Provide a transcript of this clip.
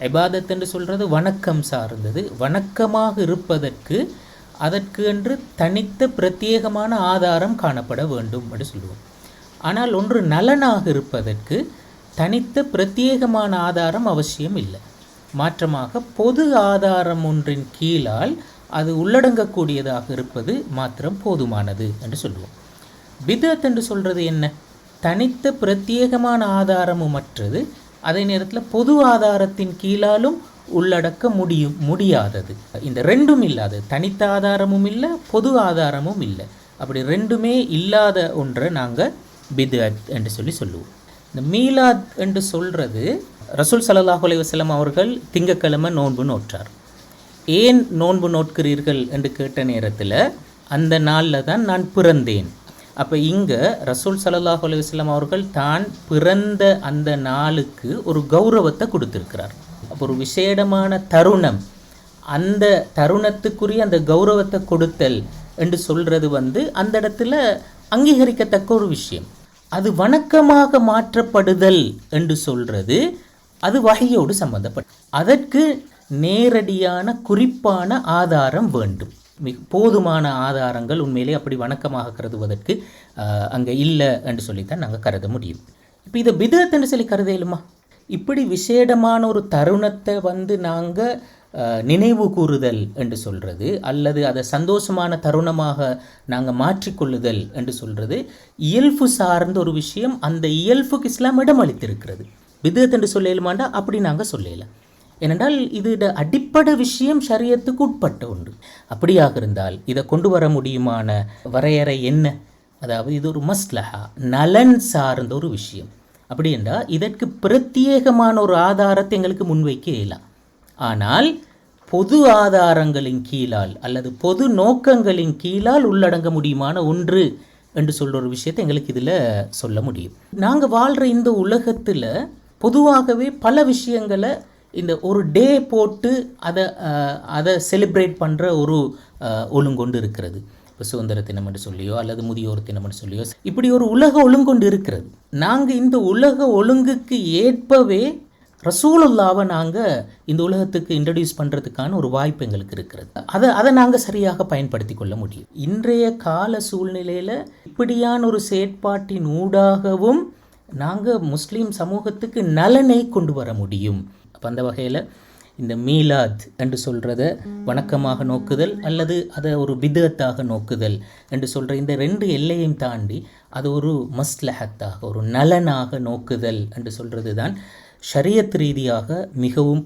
இபாதத் என்று சொல்கிறது வணக்கம் சார்ந்தது. வணக்கமாக இருப்பதற்கு அதற்கு என்று தனித்த பிரத்யேகமான ஆதாரம் காணப்பட வேண்டும் என்று சொல்லுவோம். ஆனால் ஒன்று நலனாக இருப்பதற்கு தனித்த பிரத்யேகமான ஆதாரம் அவசியம் இல்லை. மாற்றமாக பொது ஆதாரம் ஒன்றின் கீழால் அது உள்ளடங்கக்கூடியதாக இருப்பது மாத்திரம் போதுமானது என்று சொல்லுவோம். பிதத் என்று சொல்கிறது என்ன? தனித்த பிரத்யேகமான ஆதாரமும் மற்றது அதே நேரத்தில் பொது ஆதாரத்தின் கீழாலும் உள்ளடக்க முடியும் முடியாதது. இந்த ரெண்டும் இல்லாதது தனித்த ஆதாரமும் இல்லை பொது ஆதாரமும் இல்லை. அப்படி ரெண்டுமே இல்லாத ஒன்றை நாங்கள் பிதத் என்று சொல்லி சொல்லுவோம். இந்த மீலாத் என்று சொல்கிறது ரசூல் ஸல்லல்லாஹு அலைவாஸ்லம் அவர்கள் திங்கக்கிழமை நோன்பு நோற்றார். ஏன் நோன்பு நோட்கிறீர்கள் என்று கேட்ட நேரத்தில் அந்த நாளில் தான் நான் பிறந்தேன். அப்போ இங்கே ரசூல் சல்லாஹ் அலுவலாம் அவர்கள் தான் பிறந்த அந்த நாளுக்கு ஒரு கௌரவத்தை கொடுத்துருக்கிறார். அப்போ ஒரு விசேடமான தருணம் அந்த தருணத்துக்குரிய அந்த கௌரவத்தை கொடுத்தல் என்று சொல்கிறது வந்து அந்த இடத்துல அங்கீகரிக்கத்தக்க ஒரு விஷயம். அது வணக்கமாக மாற்றப்படுதல் என்று சொல்கிறது அது வகையோடு சம்பந்தப்பட்ட அதற்கு நேரடியான குறிப்பான ஆதாரம் வேண்டும். மிக போதுமான ஆதாரங்கள் உண்மையிலே அப்படி வணக்கமாக கருதுவதற்கு அங்கே இல்லை என்று சொல்லித்தான் நாங்கள் கருத முடியும். இப்போ இதை பிதத் என்று சொல்லி கருதையிலுமா இப்படி விசேடமான ஒரு தருணத்தை வந்து நாங்கள் நினைவு கூறுதல் என்று சொல்கிறது அல்லது அதை சந்தோஷமான தருணமாக நாங்கள் மாற்றிக்கொள்ளுதல் என்று சொல்கிறது இயல்பு சார்ந்த ஒரு விஷயம் அந்த இயல்புக்கு இஸ்லாம் இடம் அளித்திருக்கிறது. பிதத் என்று சொல்லலுமாண்டா அப்படி நாங்கள் சொல்லலாம் ஏனென்றால் இது அடிப்படை விஷயம் சரியத்துக்கு உட்பட்ட ஒன்று அப்படியாக இருந்தால் இதை கொண்டு வர முடியுமான வரையறை என்ன? அதாவது இது ஒரு மஸ்லஹா நலன் சார்ந்த ஒரு விஷயம். அப்படி என்றால் இதற்கு பிரத்யேகமான ஒரு ஆதாரத்தை எங்களுக்கு முன்வைக்க இயலாம். ஆனால் பொது ஆதாரங்களின் கீழால் அல்லது பொது நோக்கங்களின் கீழால் உள்ளடங்க முடியுமான ஒன்று என்று சொல்கிற ஒரு விஷயத்தை எங்களுக்கு இதில் சொல்ல முடியும். நாங்கள் வாழ்கிற இந்த உலகத்தில் பொதுவாகவே பல விஷயங்களை இந்த ஒரு டே போட்டு அதை அதை செலிப்ரேட் பண்ணுற ஒரு ஒழுங்கொண்டு இருக்கிறது. இப்போ சுதந்திர தினம் என்று சொல்லியோ அல்லது முதியோர் தினம் என்று சொல்லியோ இப்படி ஒரு உலக ஒழுங்கொண்டு இருக்கிறது. நாங்கள் இந்த உலக ஒழுங்குக்கு ஏற்பவே ரசூலுல்லாவை நாங்கள் இந்த உலகத்துக்கு இன்ட்ரடியூஸ் பண்ணுறதுக்கான ஒரு வாய்ப்பு எங்களுக்கு இருக்கிறது. அதை அதை நாங்கள் சரியாக பயன்படுத்தி கொள்ள முடியும். இன்றைய கால சூழ்நிலையில் இப்படியான ஒரு செயற்பாட்டின் ஊடாகவும் நாங்கள் முஸ்லீம் சமூகத்துக்கு நலனை கொண்டு வர முடியும். அப்போ அந்த வகையில் இந்த மீலாத் என்று சொல்கிறத வணக்கமாக நோக்குதல் அல்லது அதை ஒரு பிதத்தாக நோக்குதல் என்று சொல்கிற இந்த ரெண்டு எல்லையும் தாண்டி அது ஒரு மஸ்லஹத்தாக ஒரு நலனாக நோக்குதல் என்று சொல்கிறது தான் ஷரியத் ரீதியாக மிகவும்